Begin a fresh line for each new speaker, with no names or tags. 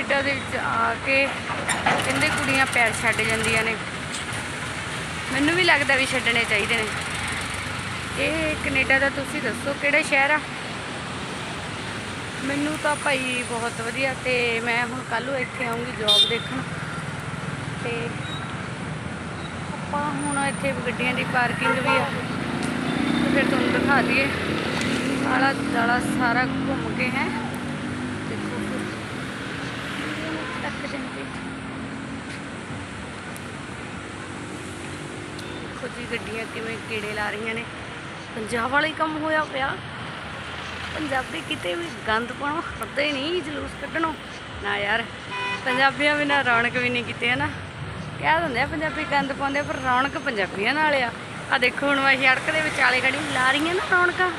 Canada ਦੇ ਵਿੱਚ ਆ ਕੇ ਕਹਿੰਦੇ ਕੁੜੀਆਂ ਪੈਰ ਛੱਡ ਜਾਂਦੀਆਂ ਨੇ। ਮੈਨੂੰ ਵੀ ਲੱਗਦਾ ਵੀ ਛੱਡਣੇ ਚਾਹੀਦੇ ਨੇ। ਇਹ ਕੈਨੇਡਾ ਦਾ ਤੁਸੀਂ ਦੱਸੋ ਕਿਹੜਾ ਸ਼ਹਿਰ ਆ? ਮੈਨੂੰ ਤਾਂ ਭਾਈ ਬਹੁਤ ਵਧੀਆ ਤੇ ਮੈਂ ਹੁਣ ਕੱਲ ਨੂੰ ਇੱਥੇ ਆਉਂਗੀ ਜੌਬ ਦੇਖਣ। ਤੇ ਆਪਾਂ ਹੁਣ ਇੱਥੇ ਗੱਡੀਆਂ ਦੀ ਪਾਰਕਿੰਗ ਵੀ ਆ। ਫਿਰ ਤੁਹਾਨੂੰ ਦਿਖਾ ਦਈਏ। ਆਲਾ ਦਾਲਾ ਸਾਰਾ ਘੁੰਮ ਕੇ ਹੈ ਦੇਖੋ ਫਿਰ ਤੱਕ ਜਾਂਦੇ ਦੇਖੋ ਜੀ ਗੱਡੀਆਂ ਕਿਵੇਂ ਕੀੜੇ ਲਾ ਰਹੀਆਂ ਨੇ। ਪੰਜਾਬ ਵਾਲੇ ਕੰਮ ਹੋਇਆ ਪਿਆ। ਪੰਜਾਬੀ ਕਿਤੇ ਵੀ ਗੰਦ ਪਾਉਣਾ ਹਟਦੇ ਨਹੀਂ ਜਲੂਸ ਕੱਢਣੋਂ। ਨਾ ਯਾਰ ਪੰਜਾਬੀਆਂ ਬਿਨਾਂ ਰੌਣਕ ਵੀ ਨਹੀਂ ਕਿਤੇ ਨਾ ਕਹਿ ਦਿੰਦੇ ਆ ਪੰਜਾਬੀ ਗੰਦ ਪਾਉਂਦੇ ਆ, ਪਰ ਰੌਣਕ ਪੰਜਾਬੀਆਂ ਨਾਲ ਆ। ਆ ਦੇਖੋ ਹੁਣ ਮੈਂ ਸੜਕ ਦੇ ਵਿਚਾਲੇ ਖੜੀ ਲਾ ਰਹੀਆਂ ਨਾ ਰੌਣਕਾਂ।